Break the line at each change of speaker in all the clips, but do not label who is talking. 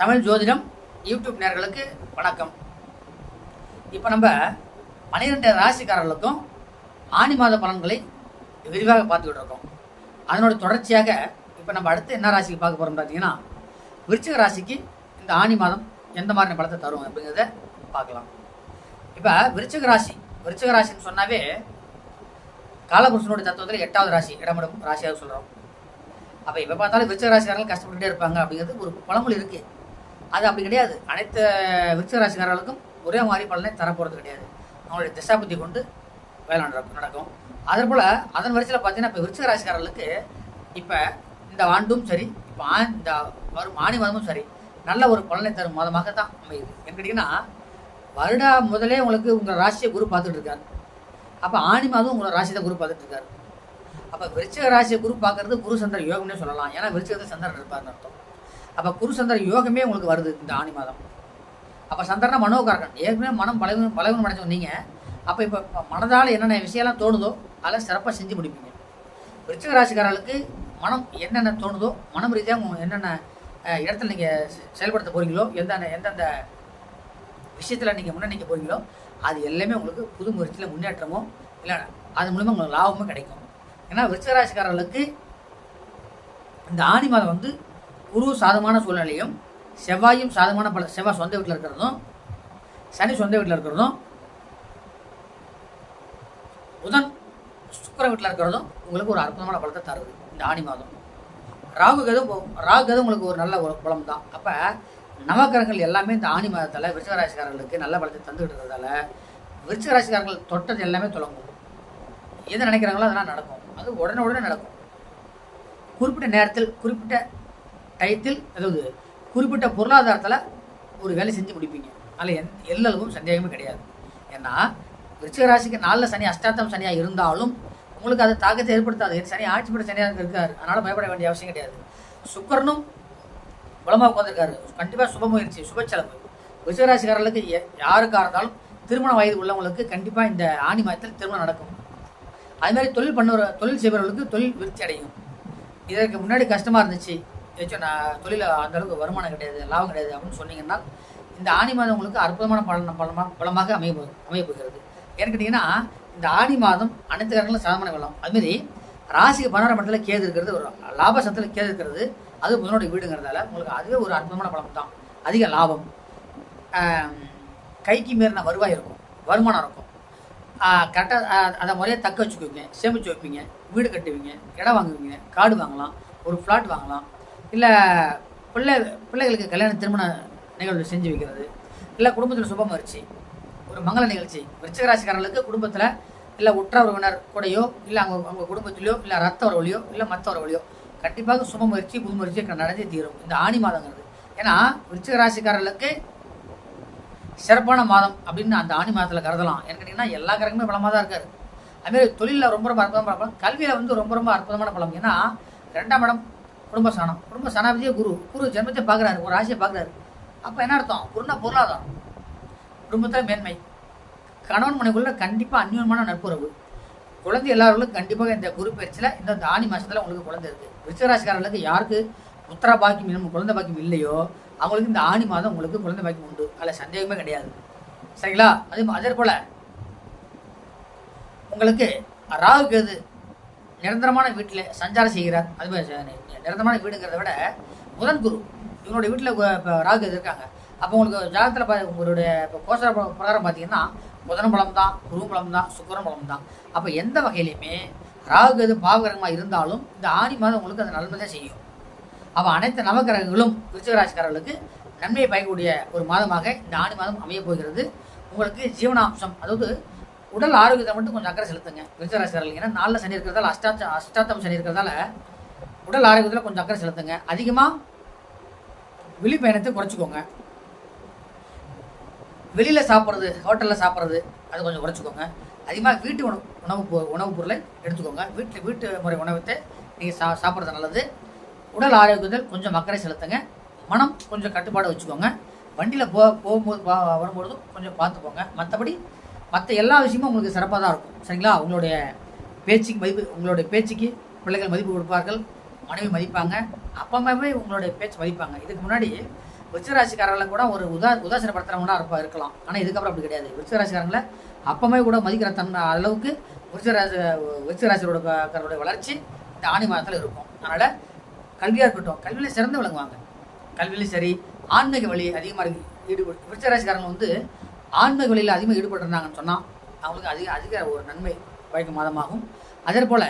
தமிழ் ஜோதிடம் யூடியூப் நேர்களுக்கு வணக்கம். இப்போ நம்ம பன்னிரெண்டு ராசிக்காரர்களுக்கும் ஆனி மாத பலன்களை விரிவாக பார்த்துக்கிட்டு இருக்கோம். அதனோட தொடர்ச்சியாக இப்போ நம்ம அடுத்து என்ன ராசிக்கு பார்க்க போகிறோம் பார்த்தீங்கன்னா விருச்சிக ராசிக்கு இந்த ஆனி மாதம் எந்த மாதிரி பலத்தை தரும் அப்படிங்கிறத பார்க்கலாம். இப்போ விருச்சிக ராசி விருச்சிக ராசின்னு சொன்னாவே காலபுருஷனுடைய தத்துவத்தில் எட்டாவது ராசி இடமிடும் ராசியாக சொல்கிறோம் அப்போ எப்போ பார்த்தாலும் விருச்சிக ராசிக்காரர்கள் கஷ்டப்பட்டுட்டே இருப்பாங்க அப்படிங்கிறது ஒரு பழமொழி இருக்குது அது அப்படி கிடையாது. அனைத்து விருச்சிகராசிக்காரர்களுக்கும் ஒரே மாதிரி பலனை தரப்போகிறது கிடையாது. அவங்களுடைய திசாபுத்தி கொண்டு வேலை நடக்கும் நடக்கும். அதே போல் அதன் வரிசையில் பார்த்தீங்கன்னா இப்போ விருச்சிக ராசிக்காரர்களுக்கு இப்போ இந்த ஆண்டும் சரி இப்போ ஆ இந்த வரும் ஆணி மாதமும் சரி நல்ல ஒரு பலனை தரும் மாதமாக தான் அமையுது. ஏன்னு கேட்டிங்கன்னா வருடா முதலே உங்களுக்கு உங்கள் ராசியை குரு பார்த்துட்டு இருக்காரு. அப்போ ஆணி மாதம் உங்களோட ராசி தான் குரு பார்த்துட்டு இருக்காரு. அப்போ விருச்சிக ராசியை குரு பார்க்கறது குரு சந்திர யோகம்னே சொல்லலாம். ஏன்னா விருச்சிகத்தை சந்திரன் இருப்பார்னு அர்த்தம். அப்போ குரு சந்திர யோகமே உங்களுக்கு வருது இந்த ஆணி மாதம். அப்போ சந்திரனா மனோகாரகன். ஏற்கனவே மனம் பலவீனம் பலவீனம் அடைஞ்சவங்க நீங்கள் அப்போ இப்போ மனதால் என்னென்ன விஷயம்லாம் தோணுதோ அதெல்லாம் சிறப்பாக செஞ்சு முடிப்பீங்க. விருச்சிக ராசிக்காரர்களுக்கு மனம் என்னென்ன தோணுதோ மனம் ரீதியாக என்னென்ன இடத்துல நீங்கள் செயல்படுத்த போகிறீங்களோ எந்த எந்தெந்த விஷயத்தில் நீங்கள் முன்னே போகிறீங்களோ அது எல்லாமே உங்களுக்கு புது முயற்சியில் முன்னேற்றமோ இல்லை அது மூலிமா உங்களுக்கு லாபமும் கிடைக்கும். ஏன்னா விருச்சிக ராசிக்காரர்களுக்கு இந்த ஆணி மாதம் வந்து குரு சாதமான சூழ்நிலையும் செவ்வாயும் சாதமான பல செவ்வாய் சொந்த வீட்டில் இருக்கிறதும் சனி சொந்த வீட்டில் இருக்கிறதும் புதன் சுக்கிர வீட்டில் இருக்கிறதும் உங்களுக்கு ஒரு அற்புதமான பலத்தை தருது இந்த ஆணி மாதம். ராகு கதம் ராகு கது உங்களுக்கு ஒரு நல்ல ஒரு பலம் தான் அப்போ நவக்கிரகங்கள் எல்லாமே இந்த ஆணி மாதத்தில் விருச்சகராசிக்காரர்களுக்கு நல்ல பலத்தை தந்துகிட்டு இருக்கிறதால விருச்சகராசிக்காரர்கள் தொட்டது எல்லாமே தொடங்கும் எது நினைக்கிறாங்களோ அதெல்லாம் நடக்கும். அது உடனே உடனே நடக்கும். குறிப்பிட்ட நேரத்தில் குறிப்பிட்ட டயத்தில் அதாவது குறிப்பிட்ட பொருளாதாரத்தில் ஒரு வேலை செஞ்சு முடிப்பீங்க. அதில் எந் எல்லளவும் சந்தேகமே கிடையாது. ஏன்னா விருச்சிக ராசிக்கு நாளில் சனி அஷ்டாத்தம் சனியாக இருந்தாலும் உங்களுக்கு அது தாக்கத்தை ஏற்படுத்தாது. சனி ஆட்சி பெற்ற சனியாக இருக்காரு அதனால் பயப்பட வேண்டிய அவசியம் கிடையாது. சுக்கரனும் பலமாக உட்காந்துருக்காரு கண்டிப்பாக சுப முயற்சி சுப செலவு. விருச்சிகராசிக்காரர்களுக்கு யாருக்காக இருந்தாலும் திருமண வயது உள்ளவங்களுக்கு கண்டிப்பாக இந்த ஆணி மாதத்தில் திருமணம் நடக்கும். அதுமாதிரி தொழில் பண்ணுற தொழில் செய்பவர்களுக்கு தொழில் விருத்தி அடையும். இதற்கு முன்னாடி கஷ்டமாக இருந்துச்சு. ஏதாச்சும் நான் தொழில் அந்த அளவுக்கு வருமானம் கிடையாது லாபம் கிடையாது அப்படின்னு சொன்னீங்கன்னா இந்த ஆணி மாதம் உங்களுக்கு அற்புதமான பலன் பலமாக பலமாக அமைய அமைய போகிறது. ஏன்னு கேட்டிங்கன்னா இந்த ஆணி மாதம் அனைத்து காரங்களும் சாதமான வெள்ளம் அதுமாரி ராசிக்கு பன்னெண்டாம் மட்டத்தில் கேது இருக்கிறது ஒரு லாபசத்தில் கேது இருக்கிறது அது புதனுடைய வீடுங்கிறதால உங்களுக்கு அதுவே ஒரு அற்புதமான பலம் தான். அதிக லாபம். கைக்கு மீறின வருவாய் இருக்கும் வருமானம் இருக்கும். கரெக்டாக அதை முறையாக தக்க வச்சுக்குவீங்க சேமித்து வைப்பீங்க வீடு கட்டுவீங்க இடம் வாங்குவீங்க காடு வாங்கலாம் ஒரு ஃப்ளாட் வாங்கலாம் இல்லை பிள்ளை பிள்ளைகளுக்கு கல்யாண திருமண நிகழ்வு செஞ்சு வைக்கிறது. இல்லை குடும்பத்தில் சுப ஒரு மங்கள நிகழ்ச்சி. விருச்சகராசிக்காரர்களுக்கு குடும்பத்தில் இல்லை உற்ற உறவினர் கூடையோ இல்லை அவங்க அவங்க குடும்பத்திலையோ இல்லை ரத்த உறவுலையோ இல்லை மற்ற உறவுலையோ கண்டிப்பாக சுப முயற்சி புது முயற்சி நடந்தே தீரும். இந்த ஆணி மாதங்கிறது. ஏன்னா விருச்சிக ராசிக்காரர்களுக்கு சிறப்பான மாதம் அப்படின்னு அந்த ஆணி மாதத்தில் கருதலாம். ஏன்னு கேட்டிங்கன்னா எல்லா கிரகமே பலமாக தான் இருக்காரு. அதுமாரி தொழிலில் ரொம்ப ரொம்ப அற்புதமான பலம். கல்வியில் வந்து ரொம்ப ரொம்ப அற்புதமான பலம். ஏன்னா ரெண்டாம் இடம் குடும்ப சாணம் குடும்ப சனாபதியே குரு. குரு ஜென்மத்தை பார்க்குறாரு. ஒரு ராசியை பார்க்குறாரு. அப்போ என்ன அர்த்தம்? குருனா பொருளாதாரம். குடும்பத்தில் மேன்மை. கணவன் மனைக்குள்ள கண்டிப்பாக அந்யோன்யமான நட்புறவு. குழந்தை எல்லாருக்கும் கண்டிப்பாக இந்த குரு பயிற்சியில் இந்த இந்த ஆணி மாதத்தில் உங்களுக்கு குழந்தை இருக்குது விருச்சராசிக்காரர்களுக்கு யாருக்கு உத்தரா பாக்கியம் நம்ம குழந்தை பாக்கியம் இல்லையோ அவங்களுக்கு இந்த ஆணி மாதம் உங்களுக்கு குழந்தை பாக்கியம் உண்டு. அதில் சந்தேகமே கிடையாது. சரிங்களா? அதே அதே போல். உங்களுக்கு ராகு கேது நிரந்தரமான வீட்டில் சஞ்சாரம் செய்கிறார். அது மாதிரி நிரந்தரமான வீடுங்கிறத விட புதன் குரு. இவங்களுடைய வீட்டில் இப்போ ராகு இருக்காங்க. அப்போ உங்களுக்கு ஜாதகத்தில் பா உங்களுடைய இப்போ கோசர பிரகாரம் பார்த்தீங்கன்னா புதன் பலம் தான் குரு பலம் தான் சுக்கரன் பலம் தான் அப்போ எந்த வகையிலையுமே ராகு எது பாவகிரகமாக இருந்தாலும் இந்த ஆணி மாதம் உங்களுக்கு அது நன்மை செய்யும். அப்போ அனைத்து நவகிரகங்களும் விருச்சிகராசிக்காரர்களுக்கு நன்மையை பயக்கக்கூடிய ஒரு மாதமாக இந்த ஆணி மாதம் அமைய போகிறது. உங்களுக்கு ஜீவனாம்சம் அதாவது உடல் ஆரோக்கியத்தை மட்டும் கொஞ்சம் அக்கறை செலுத்துங்க. விருச்சிகராசிக்காரர்கள் ஏன்னா நாளில் சனி இருக்கிறதால அஷ்டாச்ச அஷ்டாத்தம் சனி இருக்கிறதால உடல் ஆரோக்கியத்தில் கொஞ்சம் அக்கறை செலுத்துங்க. அதிகமாக வெளிப்பயணத்தை குறைச்சிக்கோங்க. வெளியில் சாப்பிட்றது ஹோட்டலில் சாப்பிட்றது அது கொஞ்சம் குறைச்சிக்கோங்க. அதிகமாக வீட்டு உணவு உணவு பொ- உணவுப் பொருளை எடுத்துக்கோங்க. வீட்டில் வீட்டு முறை உணவத்தை நீங்கள் சா சாப்பிட்றது நல்லது. உடல் ஆரோக்கியத்தில் கொஞ்சம் அக்கறை செலுத்துங்க. மனம் கொஞ்சம் கட்டுப்பாடு வச்சுக்கோங்க. வண்டியில் போ போகும்போது வரும்பொழுதும் கொஞ்சம் பார்த்துக்கோங்க. மற்றபடி மற்ற எல்லா விஷயமும் உங்களுக்கு சிறப்பாக தான் இருக்கும். சரிங்களா? உங்களுடைய பேச்சுக்கு மதிப்பு உங்களுடைய பேச்சுக்கு பிள்ளைகள் மதிப்பு கொடுப்பார்கள். மனைவி மதிப்பாங்க. அப்பா அம்மாவே உங்களுடைய பேச்சு மதிப்பாங்க. இதுக்கு முன்னாடி விருச்சிகராசிக்காரங்களை கூட ஒரு உதா உதாசீனப்படுத்துறவங்களா இருப்பா இருக்கலாம். ஆனால் இதுக்கப்புறம் அப்படி கிடையாது. விருச்சிகராசிக்காரங்களை அப்பமே கூட மதிக்கிற தன்மை அளவுக்கு விருச்சராசி விருச்சிகராசியோட வளர்ச்சி இந்த ஆணி மாதத்தில் இருக்கும். அதனால் கல்வியாக இருக்கட்டும் கல்வியில் சிறந்து விளங்குவாங்க. கல்வியிலும் சரி ஆன்மீக வழி அதிகமாக இருக்கு. ஈடுபடு விருச்சராசிக்காரங்க வந்து ஆன்மீக வழியில் அதிகமாக ஈடுபட்டிருந்தாங்கன்னு சொன்னால் அவங்களுக்கு அதிக அதிக ஒரு நன்மை பயக்கும் மாதமாகும். அதே போல்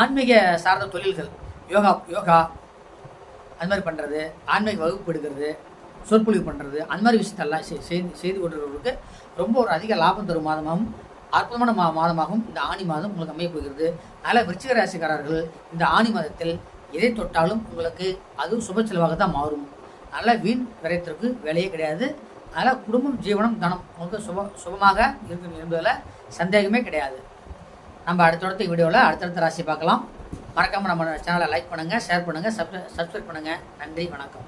ஆன்மீக சார்ந்த தொழில்கள் யோகா யோகா அது மாதிரி பண்ணுறது ஆன்மீக வகுப்பு எடுக்கிறது சொற்பொழிவு பண்ணுறது அந்த மாதிரி விஷயத்தெல்லாம் செய்து செய்து கொண்டிருக்கிறவர்களுக்கு ரொம்ப ஒரு அதிக லாபம் தரும் மாதமாகவும் அற்புதமான மா மாதமாகவும் இந்த ஆணி மாதம் உங்களுக்கு அமைய போகிறது. அதனால் விருச்சிக ராசிக்காரர்கள் இந்த ஆணி மாதத்தில் எதை தொட்டாலும் உங்களுக்கு அதுவும் சுப செலவாக தான் மாறும். அதனால் வீண் விரயத்திற்கு வேலையே கிடையாது. அதனால் குடும்பம் ஜீவனம் தனம் உங்களுக்கு சுப சுபமாக இருக்கும் என்பதில் சந்தேகமே கிடையாது. நம்ம அடுத்தடுத்த வீடியோவில் அடுத்தடுத்த ராசி பார்க்கலாம். மறக்காமல் நம்ம சேனலை லைக் பண்ணுங்கள் ஷேர் பண்ணுங்கள் சப்ஸ்கிரைப் பண்ணுங்கள் நன்றி வணக்கம்.